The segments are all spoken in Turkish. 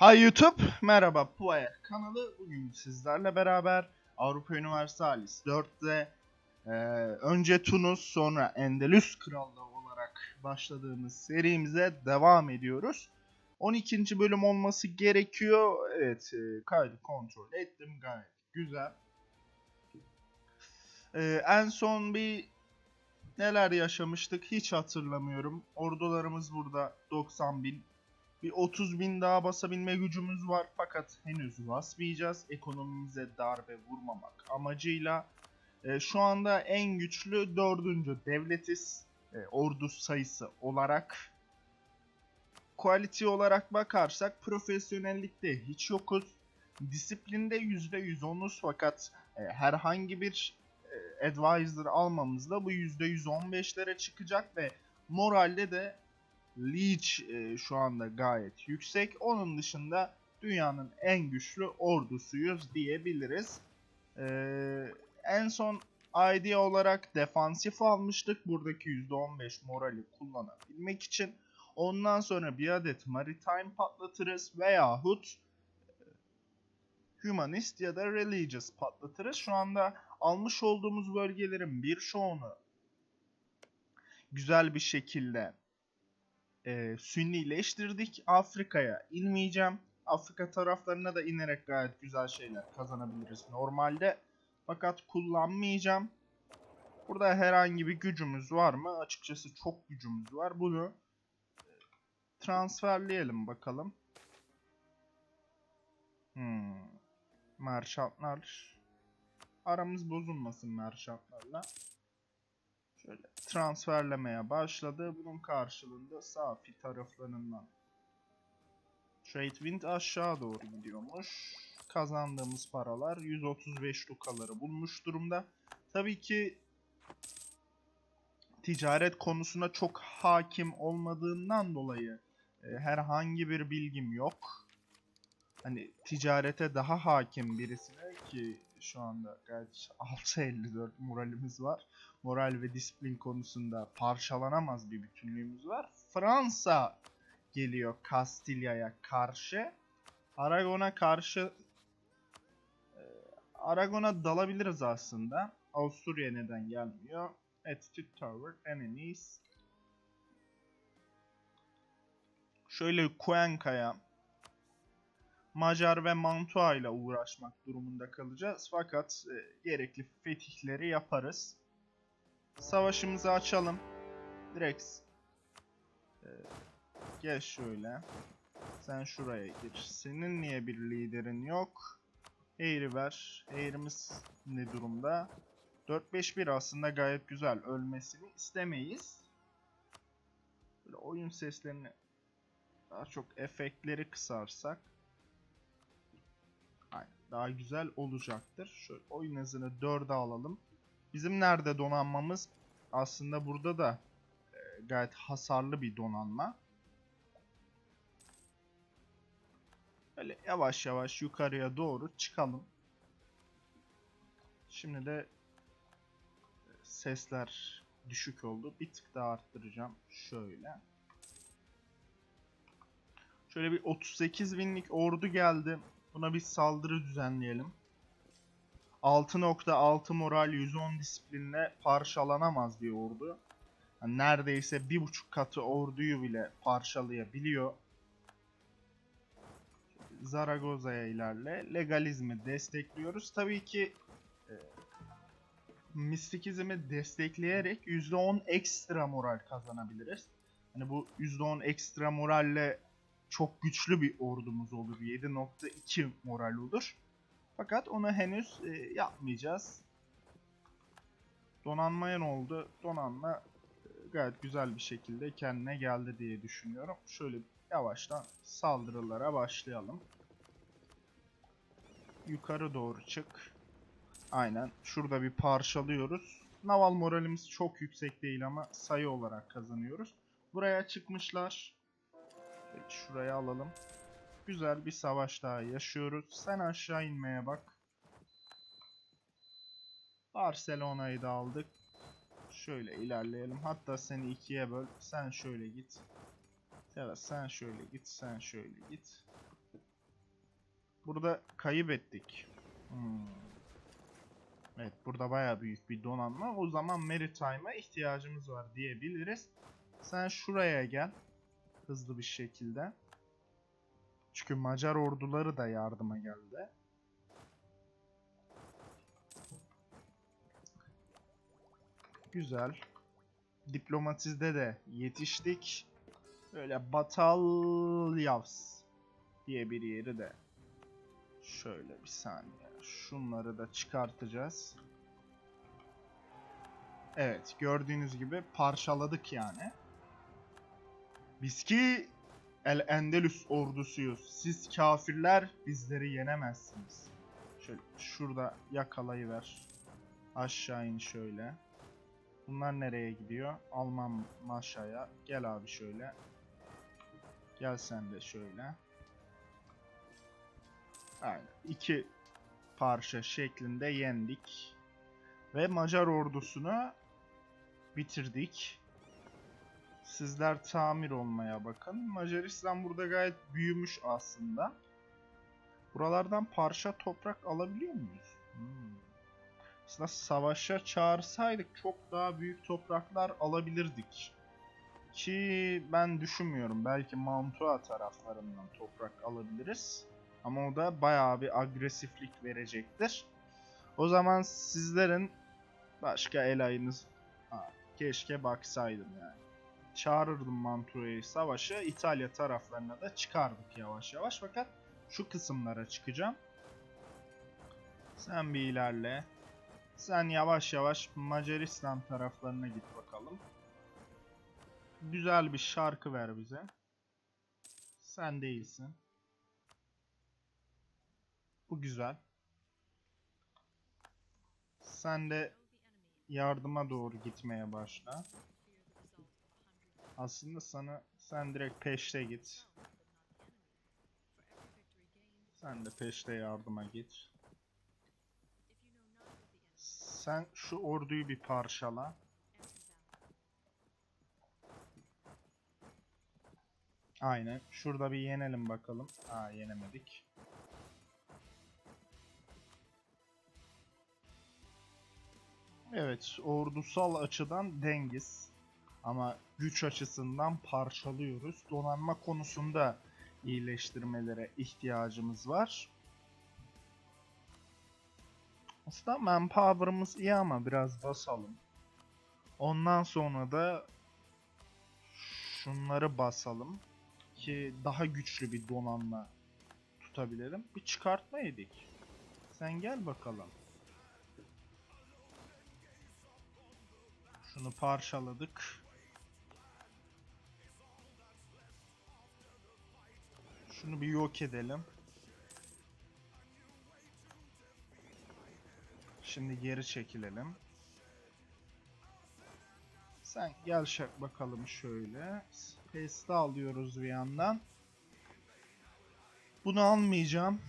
Hi YouTube, merhaba Puaya kanalı. Bugün sizlerle beraber Avrupa Universalis 4'te e, önce Tunus sonra Endülüs Krallığı olarak başladığımız serimize devam ediyoruz. 12. bölüm olması gerekiyor. Evet, e, kaydı kontrol ettim gayet güzel. E, en son bir neler yaşamıştık hiç hatırlamıyorum. Ordularımız burada 90 bin bir 30 bin daha basabilme gücümüz var fakat henüz basmayacağız. Ekonomimize darbe vurmamak amacıyla. E, şu anda en güçlü dördüncü devletiz. E, ordu sayısı olarak. Quality olarak bakarsak profesyonellikte hiç yokuz. Disiplinde %110'uz fakat e, herhangi bir e, advisor almamızla bu %115'lere çıkacak ve moralde de Leech e, şu anda gayet yüksek. Onun dışında dünyanın en güçlü ordusuyuz diyebiliriz. E, en son ID olarak defansif almıştık. Buradaki %15 morali kullanabilmek için. Ondan sonra bir adet maritime patlatırız veyahut e, humanist ya da religious patlatırız. Şu anda almış olduğumuz bölgelerin birçoğunu güzel bir şekilde e, sünnileştirdik. Afrika'ya inmeyeceğim. Afrika taraflarına da inerek gayet güzel şeyler kazanabiliriz normalde. Fakat kullanmayacağım. Burada herhangi bir gücümüz var mı? Açıkçası çok gücümüz var. Bunu e, transferleyelim bakalım. Hmm. Merchantlar. Aramız bozulmasın merchantlarla. Şöyle transferlemeye başladı. Bunun karşılığında Safi taraflarından Tradewind aşağı doğru gidiyormuş. Kazandığımız paralar 135 lukaları bulmuş durumda. Tabii ki ticaret konusuna çok hakim olmadığından dolayı e, herhangi bir bilgim yok. Hani ticarete daha hakim birisine ki şu anda gayet 6.54 moralimiz var moral ve disiplin konusunda parçalanamaz bir bütünlüğümüz var. Fransa geliyor Kastilya'ya karşı. Aragon'a karşı e, Aragon'a dalabiliriz aslında. Avusturya neden gelmiyor? Attitude Tower, Enemies. Şöyle Cuenca'ya Macar ve Mantua ile uğraşmak durumunda kalacağız. Fakat e, gerekli fetihleri yaparız. Savaşımızı açalım. Direkt e, gel şöyle. Sen şuraya gir. Senin niye bir liderin yok? Eğri ver. Eğrimiz ne durumda? 4-5-1 aslında gayet güzel. Ölmesini istemeyiz. Böyle oyun seslerini daha çok efektleri kısarsak daha güzel olacaktır. Şöyle oyun hızını 4'e alalım. Bizim nerede donanmamız? Aslında burada da e, gayet hasarlı bir donanma. Böyle yavaş yavaş yukarıya doğru çıkalım. Şimdi de e, sesler düşük oldu. Bir tık daha arttıracağım. Şöyle. Şöyle bir 38 binlik ordu geldi. Buna bir saldırı düzenleyelim. 6.6 moral 110 disiplinle parçalanamaz bir ordu. Yani neredeyse bir buçuk katı orduyu bile parçalayabiliyor. Zaragoza'ya ilerle. Legalizmi destekliyoruz. Tabii ki e, mistikizmi destekleyerek %10 ekstra moral kazanabiliriz. Hani bu %10 ekstra moralle çok güçlü bir ordumuz olur. 7.2 moral olur. Fakat onu henüz e, yapmayacağız. Donanmaya ne oldu? Donanma e, gayet güzel bir şekilde kendine geldi diye düşünüyorum. Şöyle yavaştan saldırılara başlayalım. Yukarı doğru çık. Aynen. Şurada bir parçalıyoruz. Naval moralimiz çok yüksek değil ama sayı olarak kazanıyoruz. Buraya çıkmışlar. Evet, şuraya alalım. Güzel bir savaş daha yaşıyoruz. Sen aşağı inmeye bak. Barcelona'yı da aldık. Şöyle ilerleyelim. Hatta seni ikiye böl. Sen şöyle git. Da sen şöyle git. Sen şöyle git. Burada kayıp ettik. Hmm. Evet burada baya büyük bir donanma. O zaman Maritime'a ihtiyacımız var diyebiliriz. Sen şuraya gel. Hızlı bir şekilde. Çünkü Macar orduları da yardıma geldi. Güzel. Diplomatizde de yetiştik. Böyle Batalyavs diye bir yeri de şöyle bir saniye. Şunları da çıkartacağız. Evet, gördüğünüz gibi parçaladık yani. Biz ki El Endelus ordusuyuz. Siz kafirler bizleri yenemezsiniz. Şöyle şurada yakalayıver. Aşağı in şöyle. Bunlar nereye gidiyor? Alman aşağıya. Gel abi şöyle. Gel sen de şöyle. Aynen. İki parça şeklinde yendik. Ve Macar ordusunu bitirdik. Sizler tamir olmaya bakın. Macaristan burada gayet büyümüş aslında. Buralardan parça toprak alabiliyor muyuz? Hmm. Aslında savaşa çağırsaydık çok daha büyük topraklar alabilirdik. Ki ben düşünmüyorum. Belki Mantua taraflarından toprak alabiliriz. Ama o da bayağı bir agresiflik verecektir. O zaman sizlerin başka el ayınız... Ha, keşke baksaydım yani. Çağırırdım Mantua'yı savaşa. İtalya taraflarına da çıkardık yavaş yavaş. Fakat şu kısımlara çıkacağım. Sen bir ilerle. Sen yavaş yavaş Macaristan taraflarına git bakalım. Güzel bir şarkı ver bize. Sen değilsin. Bu güzel. Sen de yardıma doğru gitmeye başla. Aslında sana sen direkt peşte git. Sen de peşte yardıma git. Sen şu orduyu bir parçala. Aynen. Şurada bir yenelim bakalım. Aa yenemedik. Evet, ordusal açıdan dengiz. Ama güç açısından parçalıyoruz. Donanma konusunda iyileştirmelere ihtiyacımız var. Aslında manpower'ımız iyi ama biraz basalım. Ondan sonra da şunları basalım ki daha güçlü bir donanma tutabilirim. Bir çıkartma yedik. Sen gel bakalım. Şunu parçaladık. Şunu bir yok edelim. Şimdi geri çekilelim. Sen gel şak bakalım şöyle. Space'de alıyoruz bir yandan. Bunu almayacağım.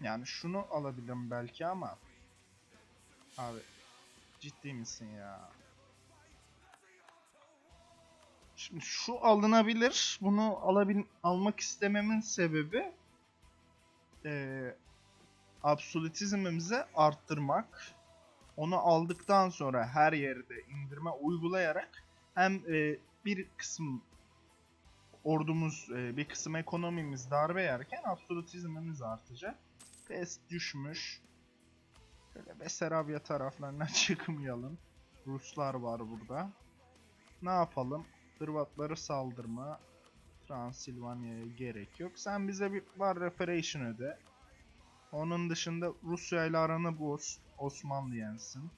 Yani şunu alabilirim belki ama. Abi ciddi misin ya? Şimdi şu alınabilir. Bunu alabil almak istememin sebebi eee absolutizmimizi arttırmak. Onu aldıktan sonra her yerde indirme uygulayarak hem e, bir kısım ordumuz, e, bir kısım ekonomimiz darbe yerken absolutizmimiz artacak. Pes düşmüş. Şöyle Besarabya taraflarına çıkmayalım. Ruslar var burada. Ne yapalım? Hırvatları saldırma. Transilvanya'ya gerek yok. Sen bize bir var reparation öde. Onun dışında Rusya ile aranı boz. Osmanlı yensin.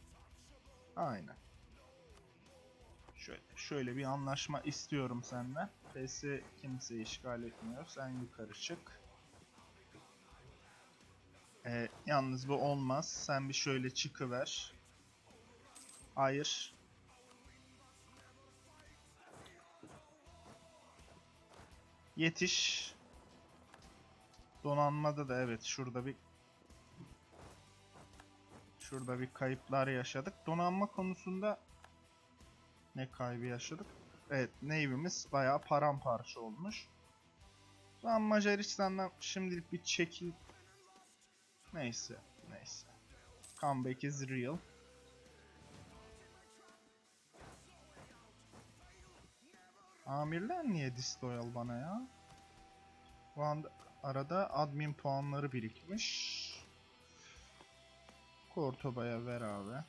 Aynen. Şöyle, şöyle bir anlaşma istiyorum senden. PS kimse işgal etmiyor. Sen yukarı çık. Ee, yalnız bu olmaz. Sen bir şöyle çıkıver. Hayır. Yetiş. Donanmada da evet şurada bir şurada bir kayıplar yaşadık. Donanma konusunda ne kaybı yaşadık? Evet Navy'miz bayağı paramparça olmuş. Ben Macaristan'dan şimdilik bir çekil Neyse, neyse. Comeback is real. Amirler niye disloyal bana ya? Bu anda arada admin puanları birikmiş. Kortoba'ya ver abi.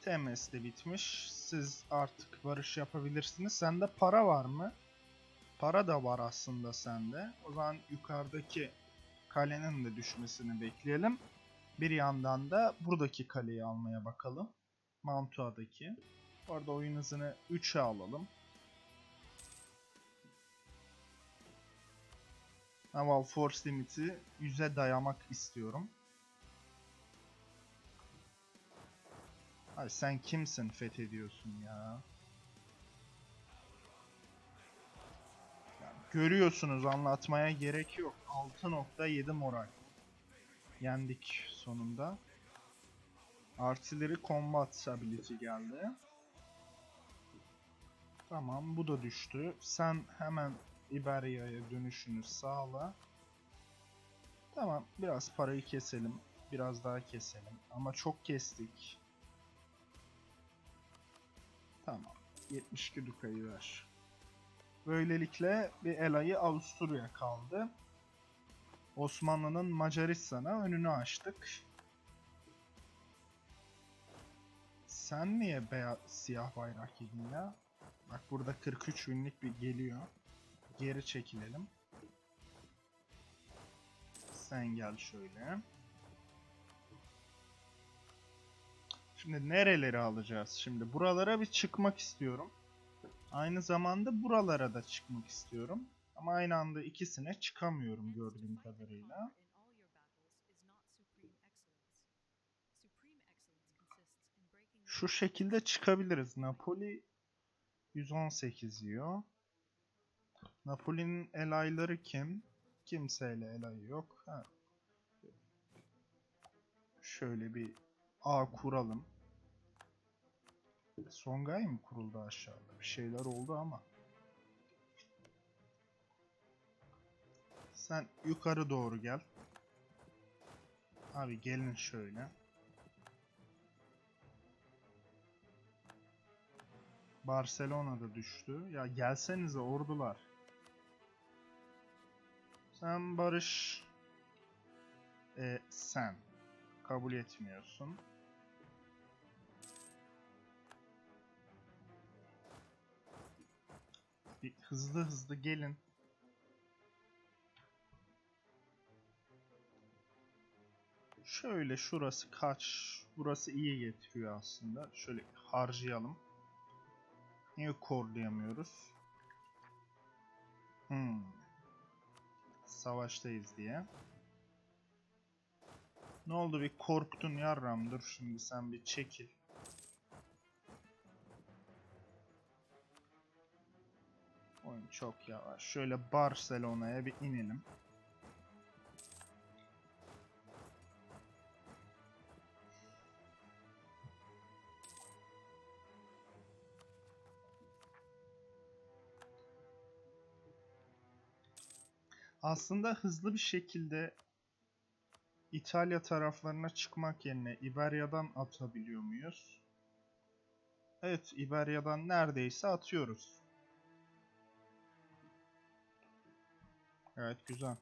TMS de bitmiş. Siz artık barış yapabilirsiniz. Sende para var mı? Para da var aslında sende. O zaman yukarıdaki kalenin de düşmesini bekleyelim. Bir yandan da buradaki kaleyi almaya bakalım. Mantua'daki. Orada oyun hızını 3'e alalım. Naval Force Limit'i 100'e dayamak istiyorum. Ay sen kimsin fethediyorsun ya? Ya Görüyorsunuz anlatmaya gerek yok. 6.7 moral. Yendik sonunda. Artillery Combat Ability geldi. Tamam bu da düştü. Sen hemen İberya'ya dönüşünü sağla. Tamam biraz parayı keselim. Biraz daha keselim. Ama çok kestik. Tamam. 72 dukayı ver. Böylelikle bir elayı Avusturya kaldı. Osmanlı'nın Macaristan'a önünü açtık. Sen niye beyaz siyah bayrak yedin ya? Bak burada 43 binlik bir geliyor. Geri çekilelim. Sen gel şöyle. Şimdi nereleri alacağız? Şimdi buralara bir çıkmak istiyorum. Aynı zamanda buralara da çıkmak istiyorum. Ama aynı anda ikisine çıkamıyorum gördüğüm kadarıyla. Şu şekilde çıkabiliriz. Napoli 118 yiyor. Napoli'nin elayları kim? Kimseyle elayı yok. Ha. Şöyle bir ağ kuralım. Songay mı kuruldu aşağıda? Bir şeyler oldu ama. Sen yukarı doğru gel. Abi gelin şöyle. Barcelona'da düştü. Ya gelsenize ordular. Sen barış e, sen kabul etmiyorsun. Bir hızlı hızlı gelin. Şöyle şurası kaç? Burası iyi getiriyor aslında. Şöyle harcayalım. Niye korlayamıyoruz? Hmm. Savaştayız diye. Ne oldu bir korktun yarram dur şimdi sen bir çekil. Oyun çok yavaş. Şöyle Barcelona'ya bir inelim. Aslında hızlı bir şekilde İtalya taraflarına çıkmak yerine İberya'dan atabiliyor muyuz? Evet, İberya'dan neredeyse atıyoruz. Evet, güzel.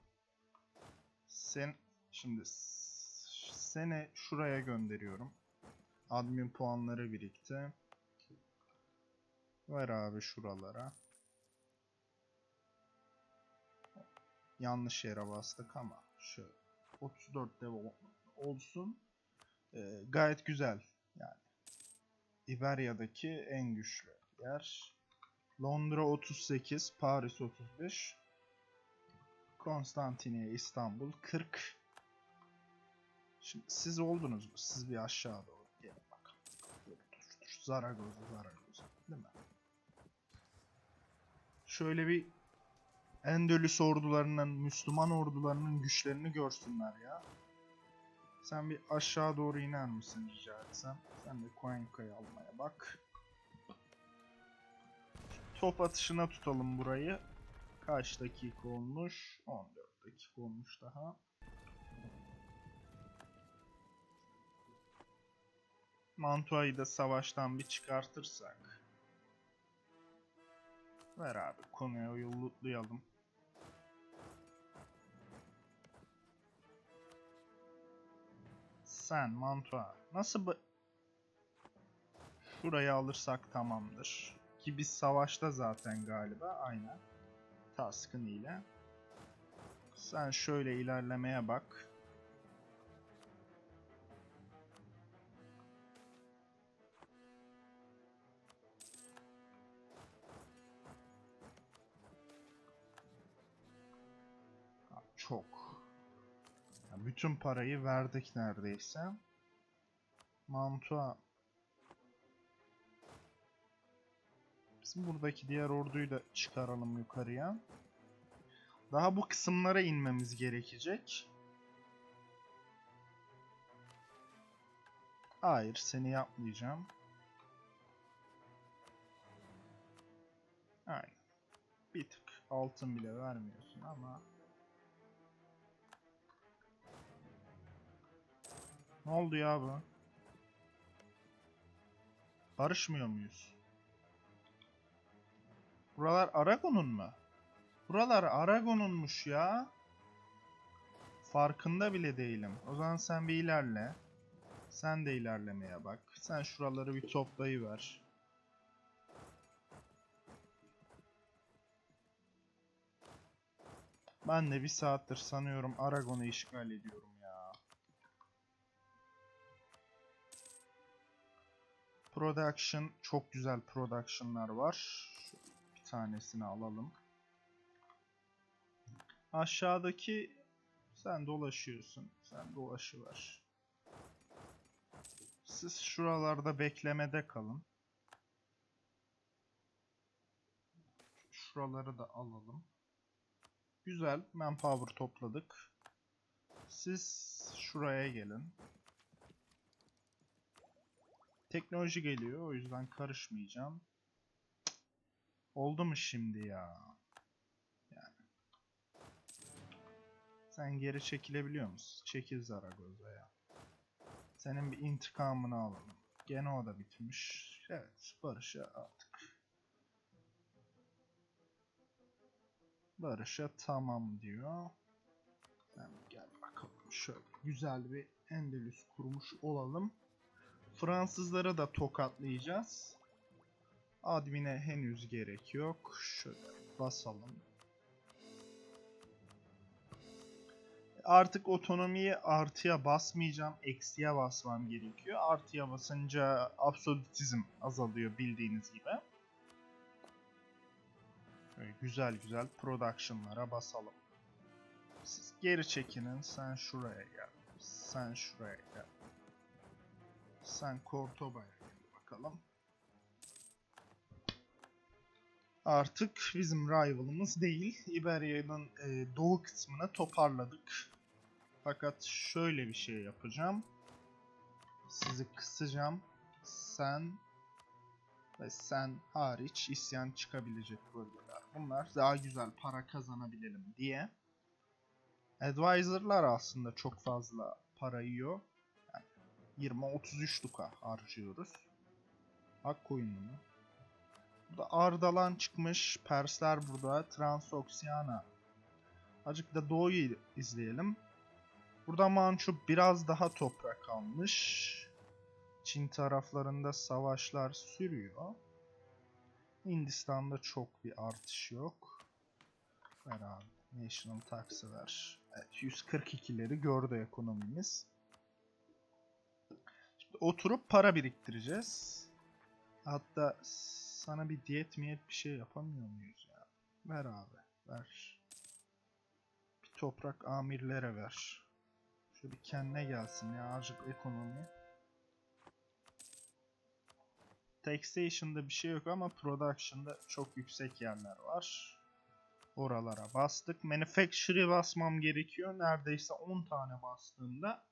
Sen şimdi s- seni şuraya gönderiyorum. Admin puanları birikti. Ver abi şuralara. Yanlış yere bastık ama şöyle 34 development olsun. Ee, gayet güzel yani. İberya'daki en güçlü yer. Londra 38, Paris 35. Konstantiniye, İstanbul 40. Şimdi siz oldunuz mu? Siz bir aşağı doğru gelin bakalım. Dur, dur, dur. Zaragoza, Zaragoza. Değil mi? Şöyle bir Endülüs ordularının, Müslüman ordularının güçlerini görsünler ya. Sen bir aşağı doğru iner misin rica etsem? Sen de Cuenca'yı almaya bak. Top atışına tutalım burayı. Kaç dakika olmuş? 14 dakika olmuş daha. Mantua'yı da savaştan bir çıkartırsak. Ver abi konuyu lootlayalım. Sen Mantua. Nasıl bu... Şurayı alırsak tamamdır. Ki biz savaşta zaten galiba. Aynen. Taskın ile. Sen şöyle ilerlemeye bak. Bütün parayı verdik neredeyse. Mantua. Bizim buradaki diğer orduyu da çıkaralım yukarıya. Daha bu kısımlara inmemiz gerekecek. Hayır, seni yapmayacağım. Aynen. Bir tık altın bile vermiyorsun ama Ne oldu ya bu? Barışmıyor muyuz? Buralar Aragon'un mu? Buralar Aragon'unmuş ya. Farkında bile değilim. O zaman sen bir ilerle. Sen de ilerlemeye bak. Sen şuraları bir toplayıver. Ben de bir saattir sanıyorum Aragon'u işgal ediyorum Production çok güzel production'lar var. Bir tanesini alalım. Aşağıdaki sen dolaşıyorsun. Sen dolaşıver. Siz şuralarda beklemede kalın. Şuraları da alalım. Güzel. Manpower topladık. Siz şuraya gelin. Teknoloji geliyor. O yüzden karışmayacağım. Oldu mu şimdi ya? Yani. Sen geri çekilebiliyor musun? Çekil Zaragoza ya. Senin bir intikamını alalım. Gene o da bitmiş. Evet. Barış'a artık. Barış'a tamam diyor. Sen gel bakalım şöyle güzel bir Endelüs kurmuş olalım. Fransızlara da tokatlayacağız. Admin'e henüz gerek yok. Şöyle basalım. Artık otonomiyi artıya basmayacağım. Eksiye basmam gerekiyor. Artıya basınca absolutizm azalıyor bildiğiniz gibi. Böyle güzel güzel production'lara basalım. Siz geri çekinin. Sen şuraya gel. Sen şuraya gel. Sen Cortoba'ya gel bakalım. Artık bizim rival'ımız değil. İberya'nın e, doğu kısmını toparladık. Fakat şöyle bir şey yapacağım. Sizi kısacağım. Sen ve sen hariç isyan çıkabilecek bölgeler. Bunlar daha güzel para kazanabilelim diye. Advisor'lar aslında çok fazla para yiyor. Yani 20-33 duka harcıyoruz. Hak koyunu mu? Burada Ardalan çıkmış. Persler burada. Transoksiana. Azıcık da Doğu'yu izleyelim. Burada Manchu biraz daha toprak almış. Çin taraflarında savaşlar sürüyor. Hindistan'da çok bir artış yok. Ver. National Tax'ı ver. Evet, 142'leri gördü ekonomimiz. Oturup para biriktireceğiz. Hatta sana bir diyet miyet bir şey yapamıyor muyuz ya? Ver abi. Ver. Bir toprak amirlere ver. Şöyle bir kendine gelsin ya azıcık ekonomi. Taxation'da bir şey yok ama Production'da çok yüksek yerler var. Oralara bastık. Manufacture'ı basmam gerekiyor. Neredeyse 10 tane bastığımda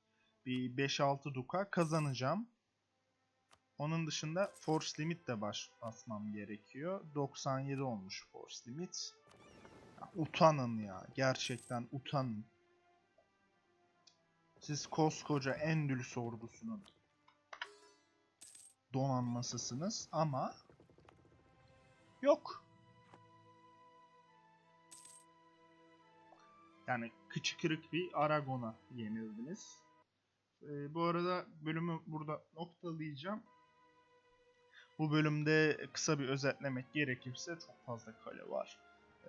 bir 5-6 duka kazanacağım. Onun dışında Force Limit de baş basmam gerekiyor. 97 olmuş Force Limit. Utanın ya. Gerçekten utanın. Siz koskoca Endülüs ordusunun donanmasısınız ama yok. Yani kıçı kırık bir Aragon'a yenildiniz. Ee, bu arada bölümü burada noktalayacağım. Bu bölümde kısa bir özetlemek gerekirse çok fazla kale var. Ee,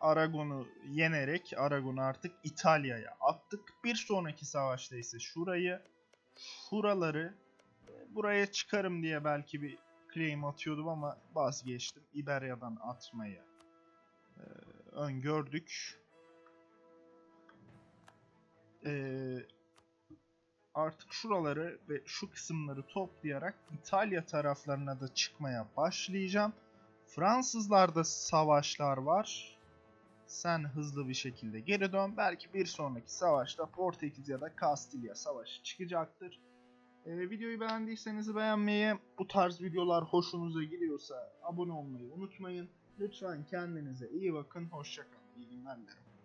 Aragon'u yenerek Aragon'u artık İtalya'ya attık. Bir sonraki savaşta ise şurayı, şuraları e, buraya çıkarım diye belki bir claim atıyordum ama vazgeçtim. İberya'dan atmayı e, öngördük. Ee, artık şuraları ve şu kısımları toplayarak İtalya taraflarına da çıkmaya başlayacağım. Fransızlarda savaşlar var. Sen hızlı bir şekilde geri dön. Belki bir sonraki savaşta Portekiz ya da Kastilya savaşı çıkacaktır. Ee, videoyu beğendiyseniz beğenmeyi, bu tarz videolar hoşunuza gidiyorsa abone olmayı unutmayın. Lütfen kendinize iyi bakın. Hoşçakalın. İyi günler dilerim.